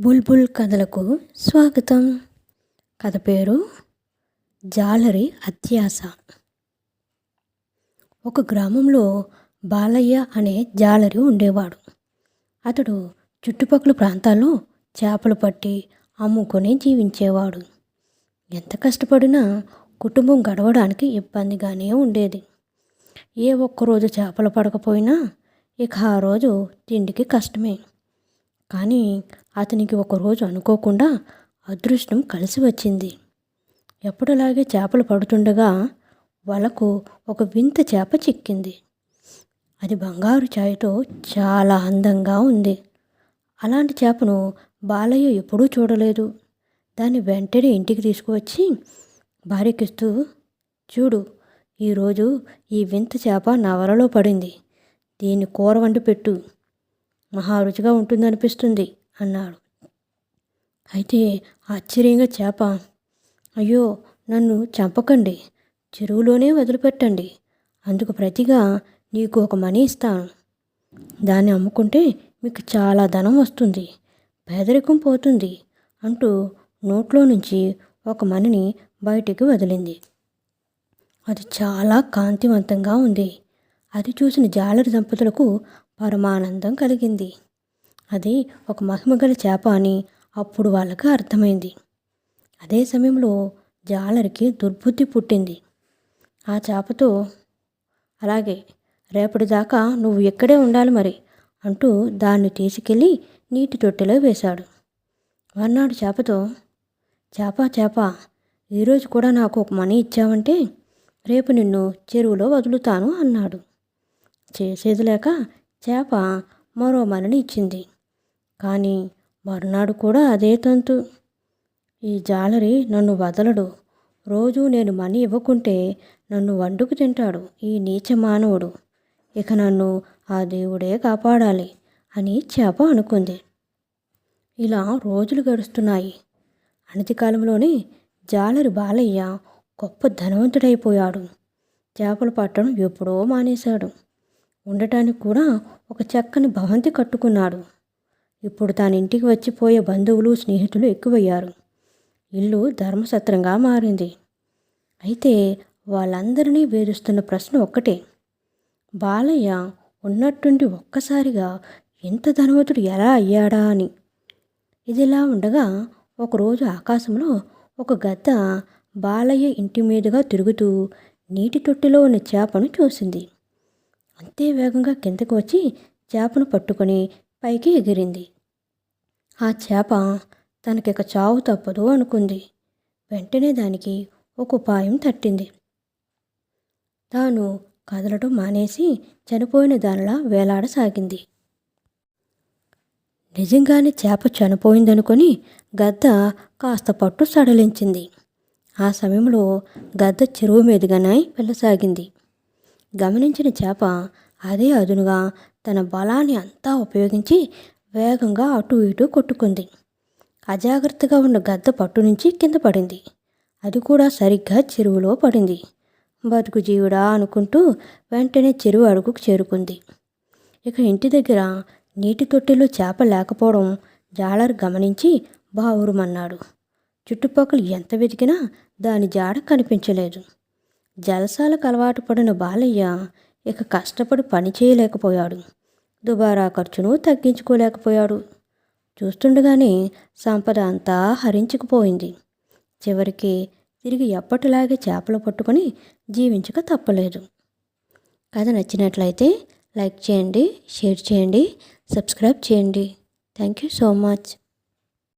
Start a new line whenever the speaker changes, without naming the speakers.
బుల్బుల్ కథలకు స్వాగతం. కథ పేరు జాలరి అత్యాస. ఒక గ్రామంలో బాలయ్య అనే జాలరి ఉండేవాడు. అతడు చుట్టుపక్కల ప్రాంతాల్లో చేపలు పట్టి అమ్ముకొని జీవించేవాడు. ఎంత కష్టపడినా కుటుంబం గడవడానికి ఇబ్బందిగానే ఉండేది. ఏ ఒక్కరోజు చేపలు పడకపోయినా ఇక ఆ రోజు తిండికి కష్టమే. కానీ అతనికి ఒకరోజు అనుకోకుండా అదృష్టం కలిసి వచ్చింది. ఎప్పుడలాగే చేపలు పడుతుండగా వలకు ఒక వింత చేప చిక్కింది. అది బంగారు ఛాయతో చాలా అందంగా ఉంది. అలాంటి చేపను బాలయ్య ఎప్పుడూ చూడలేదు. దాన్ని వెంటనే ఇంటికి తీసుకువచ్చి భార్యకిస్తూ చూడు ఈరోజు ఈ వింత చేప నా వలలో పడింది. దీన్ని కూర వండి పెట్టు. మహా రుచిగా ఉంటుందనిపిస్తుంది అన్నాడు. అయితే ఆశ్చర్యంగా చేప అయ్యో నన్ను చంపకండి చెరువులోనే వదిలిపెట్టండి అందుకు ప్రతిగా నీకు ఒక మనీ ఇస్తాను. దాన్ని అమ్ముకుంటే మీకు చాలా ధనం వస్తుంది పేదరికం పోతుంది అంటూ నోట్లో నుంచి ఒక మనిని బయటికి వదిలింది. అది చాలా కాంతివంతంగా ఉంది. అది చూసిన జాలరి దంపతులకు పరమానందం కలిగింది. అది ఒక మహిమగల చేప అని అప్పుడు వాళ్ళకి అర్థమైంది. అదే సమయంలో జాలరికి దుర్బుద్ధి పుట్టింది. ఆ చేపతో అలాగే రేపటిదాకా నువ్వు ఇక్కడే ఉండాలి మరి అంటూ దాన్ని తీసుకెళ్ళి నీటి తొట్టెలో వేశాడు. మర్నాడు చేపతో చేప చేప ఈరోజు కూడా నాకు ఒక మనీ ఇచ్చావంటే రేపు నిన్ను చెరువులో వదులుతాను అన్నాడు. చేసేది లేక చేప మరో మలని ఇచ్చింది. కానీ మరునాడు కూడా అదే తంతు. ఈ జాలరి నన్ను వదలడు. రోజు నేను మనీ ఇవ్వకుంటే నన్ను వండుకు తింటాడు ఈ నీచ మానవుడు. ఇక నన్ను ఆ దేవుడే కాపాడాలి అని చేప అనుకుంది. ఇలా రోజులు గడుస్తున్నాయి. అనతి కాలంలోనే జాలరి బాలయ్య గొప్ప ధనవంతుడైపోయాడు. చేపలు పట్టడం ఎప్పుడో మానేశాడు. ఉండటానికి కూడా ఒక చక్కని భవంతి కట్టుకున్నాడు. ఇప్పుడు తాను ఇంటికి వచ్చిపోయే బంధువులు స్నేహితులు ఎక్కువయ్యారు. ఇల్లు ధర్మసత్రంగా మారింది. అయితే వాళ్ళందరినీ వేధిస్తున్న ప్రశ్న ఒక్కటే. బాలయ్య ఉన్నట్టుండి ఒక్కసారిగా ఎంత ధనవంతుడు ఎలా అయ్యాడా అని. ఇదిలా ఉండగా ఒకరోజు ఆకాశంలో ఒక గద్ద బాలయ్య ఇంటి మీదుగా తిరుగుతూ నీటి తొట్టిలో ఉన్న చేపను చూసింది. అంతే వేగంగా కిందకు వచ్చి చేపను పట్టుకొని పైకి ఎగిరింది. ఆ చేప తనకిక చావు తప్పదు అనుకుంది. వెంటనే దానికి ఒక ఉపాయం తట్టింది. తాను కదలటం మానేసి చనిపోయిన దానిలా వేలాడసాగింది. నిజంగానే చేప చనిపోయిందనుకొని గద్ద కాస్త పట్టు సడలించింది. ఆ సమయంలో గద్ద చెరువు మీదుగానై వెళ్ళసాగింది. గమనించిన చేప అదే అదునుగా తన బలాన్ని అంతా ఉపయోగించి వేగంగా అటు ఇటు కొట్టుకుంది. అజాగ్రత్తగా ఉన్న గద్ద పట్టు నుంచి కింద పడింది. అది కూడా సరిగ్గా చెరువులో పడింది. బతుకు జీవుడా అనుకుంటూ వెంటనే చెరువు అడుగుకు చేరుకుంది. ఇక ఇంటి దగ్గర నీటి తొట్టిలో చేప లేకపోవడం జాలర్ గమనించి బావురుమన్నాడు. చుట్టుపక్కల ఎంత వెతికినా దాని జాడ కనిపించలేదు. జలసాలకు అలవాటు పడిన బాలయ్య ఇక కష్టపడి పని చేయలేకపోయాడు. దుబారా ఖర్చును తగ్గించుకోలేకపోయాడు. చూస్తుండగానే సంపద అంతా హరించుకుపోయింది. చివరికి తిరిగి ఎప్పటిలాగే చేపలు పట్టుకొని జీవించక తప్పలేదు. కథ నచ్చినట్లయితే లైక్ చేయండి షేర్ చేయండి సబ్స్క్రైబ్ చేయండి. Thank you so much.